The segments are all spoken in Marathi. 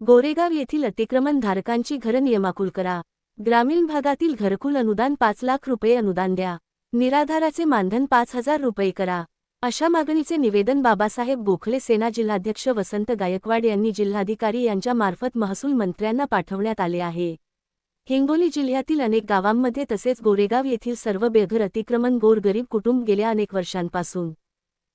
गोरेगाव येथील अतिक्रमण धारकांची घरं नियमाकुल करा. ग्रामीण भागातील घरकुल अनुदान पाच लाख रुपये अनुदान द्या. निराधाराचे मानधन पाच हजार रुपये करा. अशा मागणीचे निवेदन बाबासाहेब गोखले सेना जिल्हाध्यक्ष वसंत गायकवाड यांनी जिल्हाधिकारी यांच्या मार्फत महसूल मंत्र्यांना पाठवण्यात आले आहे. हिंगोली जिल्ह्यातील अनेक गावांमध्ये तसेच गोरेगाव येथील सर्व बेघर अतिक्रमण गोरगरीब कुटुंब गेल्या अनेक वर्षांपासून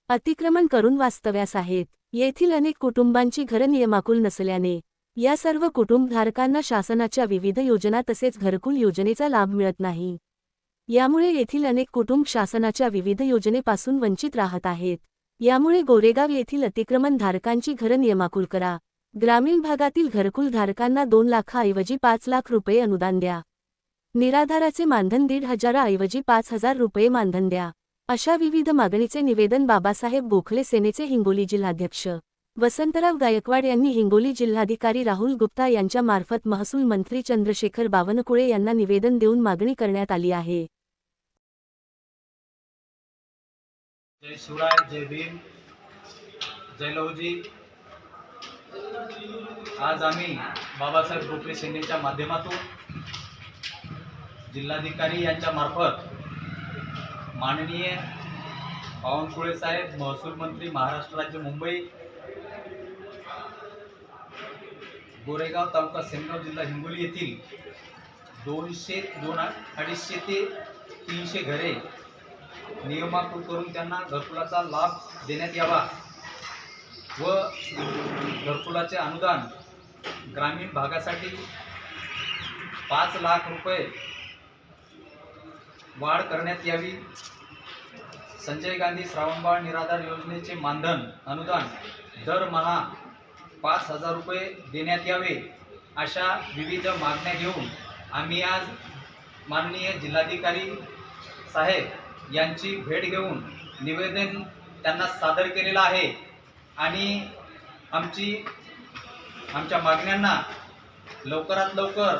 अतिक्रमण करून वास्तव्यास आहेत. येथील अनेक कुटुंबांची घरं नियमाकुल नसल्याने या सर्व कुटुंबधारकांना शासनाच्या विविध योजना तसेच घरकुल योजनेचा लाभ मिळत नाही. यामुळे येथील अनेक कुटुंब शासनाच्या विविध योजनेपासून वंचित राहत आहेत. यामुळे गोरेगाव येथील अतिक्रमण धारकांची घरं नियमाकुल करा. ग्रामीण भागातील घरकुल धारकांना दोन लाखाऐवजी पाच लाख रुपये अनुदान द्या. निराधाराचे मानधन दीड हजाराऐवजी पाच हजार रुपये मानधन द्या. अशा विविध मागणीचे निवेदन बाबासाहेब गोखले सेनेचे हिंगोली जिल्हाध्यक्ष वसंतराव गायकवाड यांनी हिंगोली जिल्हाधिकारी राहुल गुप्ता यांच्या मार्फत महसूल मंत्री चंद्रशेखर बावनकुळे यांना निवेदन देऊन मागणी करण्यात आली आहे. जय शिवराय जय भीम जय लवजी आज आम्ही बाबासाहेब गोखले सेनेच्या माध्यमातून जिल्हाधिकारी यांच्या मार्फत माननीय बावनकुळे साहेब महसूल मंत्री महाराष्ट्र राज्य मुंबई गोरेगाव तालुका सेनगाव जिल्हा हिंगोली येथील दोनशे दोन अडीचशे ते तीनशे घरे नियमाकृत करून त्यांना घरकुलाचा लाभ देण्यात यावा व घरकुलाचे अनुदान ग्रामीण भागासाठी पाच लाख रुपये वाढ करण्यात यावी. संजय गांधी श्रावणबाळ निराधार योजनेचे मानधन अनुदान दरमहा पाच हजार रुपये देण्यात यावे अशा विविध मागण्या घेऊन आम्ही आज माननीय जिल्हाधिकारी साहेब यांची भेट घेऊन निवेदन त्यांना सादर केलेलं आहे. आणि आमची आमच्या मागण्यांना लवकरात लवकर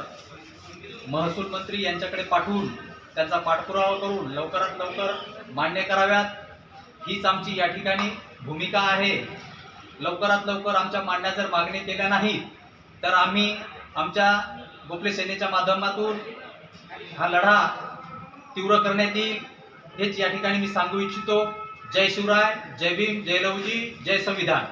महसूल मंत्री यांच्याकडे पाठवून त्यांचा पाठपुरावा करून लवकरात लवकर मान्य कराव्यात. हीच आमची या ठिकाणी भूमिका आहे. लवकरात लवकर आमच्या मांडण्या जर मागणी केल्या नाहीत तर आम्ही आमच्या गोखले सेनेच्या माध्यमातून हा लढा तीव्र करण्यात येईल हेच या ठिकाणी मी सांगू इच्छितो. जय शिवराय जय भीम जय लवजी जय संविधान.